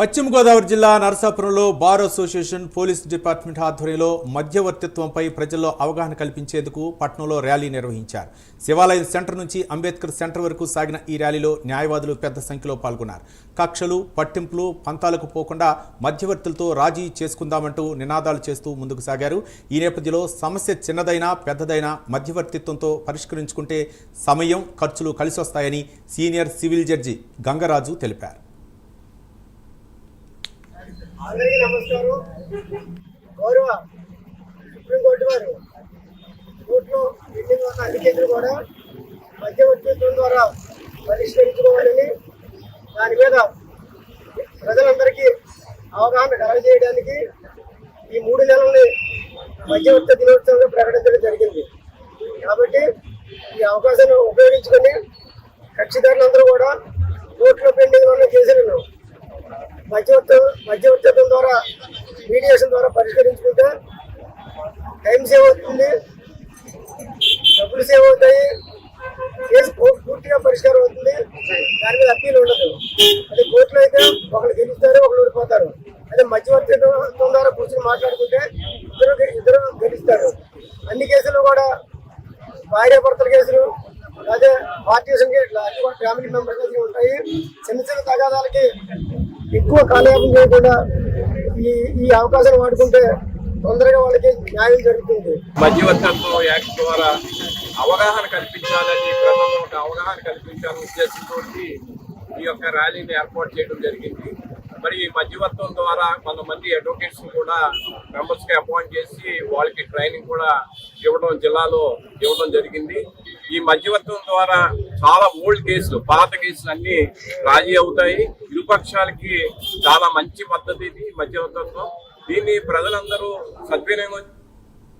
పశ్చిమ గోదావరి జిల్లా నరసాపురంలో బార్ అసోసియేషన్ పోలీస్ డిపార్ట్మెంట్ ఆధ్వర్యంలో మధ్యవర్తిత్వంపై ప్రజల్లో అవగాహన కల్పించేందుకు పట్నంలో ర్యాలీ నిర్వహించారు. శివాలయం సెంటర్ నుంచి అంబేద్కర్ సెంటర్ వరకు సాగిన ఈ ర్యాలీలో న్యాయవాదులు పెద్ద సంఖ్యలో పాల్గొన్నారు. కక్షలు పట్టింపులు పంతాలకు పోకుండా మధ్యవర్తులతో రాజీ చేసుకుందామంటూ నినాదాలు చేస్తూ ముందుకు సాగారు. ఈ నేపథ్యంలో సమస్య చిన్నదైనా పెద్దదైనా మధ్యవర్తిత్వంతో పరిష్కరించుకుంటే సమయం ఖర్చులు కలిసొస్తాయని సీనియర్ సివిల్ జడ్జి గంగరాజు తెలిపారు. అందరికీ నమస్కారం. గౌరవ సుప్రీంకోర్టు వారు కోర్టులో పెండింగ్ ఉన్న అన్ని కేసులు కూడా మధ్యవర్తిత్వం ద్వారా పరిష్కరించుకోవాలని దాని మీద ప్రజలందరికీ అవగాహన కలగజేయడానికి ఈ మూడు నెలల్ని మధ్యవర్తి దినోత్సవంగా ప్రకటించడం జరిగింది. కాబట్టి ఈ అవకాశాన్ని ఉపయోగించుకొని కక్షిదారులందరూ కూడా కోర్టులో పెండింగ్ ఉన్న కేసులను మధ్యవర్తి మధ్యవర్తి మీడియేషన్ ద్వారా పరిష్కరించుకుంటే టైం సేవ్ అవుతుంది డబ్బులు సేవ్ అవుతాయి కేసు పూర్తిగా పరిష్కారం అవుతుంది. దాని మీద అప్పీల్ ఉండదు. అదే కోర్టులో అయితే ఒకరు గెలుస్తారు ఒకరు ఓడిపోతారు. అదే మధ్యవర్తిత్వం ద్వారా కూర్చొని మాట్లాడుకుంటే ఇద్దరు ఇద్దరు గెలుస్తారు. అన్ని కేసులు కూడా భార్యాభర్తల కేసులు అదే పార్టీషన్ ఇట్లా ఫ్యామిలీ మెంబర్స్ ఉంటాయి. చిన్న చిన్న తగాదాలకి ఎక్కువ కాలయాపం చేయకుండా ఈ ఈ అవకాశం వాడుకుంటే తొందరగా వాళ్ళకి న్యాయం జరుగుతుంది. మధ్యవర్తత్వం యాక్ట్ ద్వారా అవగాహన కల్పించాలని ప్రజల్లో ఒక అవగాహన కల్పించాలని ఉద్దేశంతో ఈ యొక్క ర్యాలీని ఏర్పాటు చేయడం జరిగింది. మరి ఈ మధ్యవర్తం ద్వారా కొంతమంది అడ్వకేట్స్ కూడా మెంబర్స్కి అపాయింట్ చేసి వాళ్ళకి ట్రైనింగ్ కూడా ఇవ్వడం జిల్లాలో ఇవ్వడం జరిగింది. ఈ మధ్యవర్తం ద్వారా చాలా ఓల్డ్ కేసులు పాత కేసులు అన్ని రాజీ అవుతాయి. ఇరుపక్షాలకి చాలా మంచి పద్ధతి ఇది మధ్యవర్తత్వం దీన్ని ప్రజలందరూ సద్వినియోగం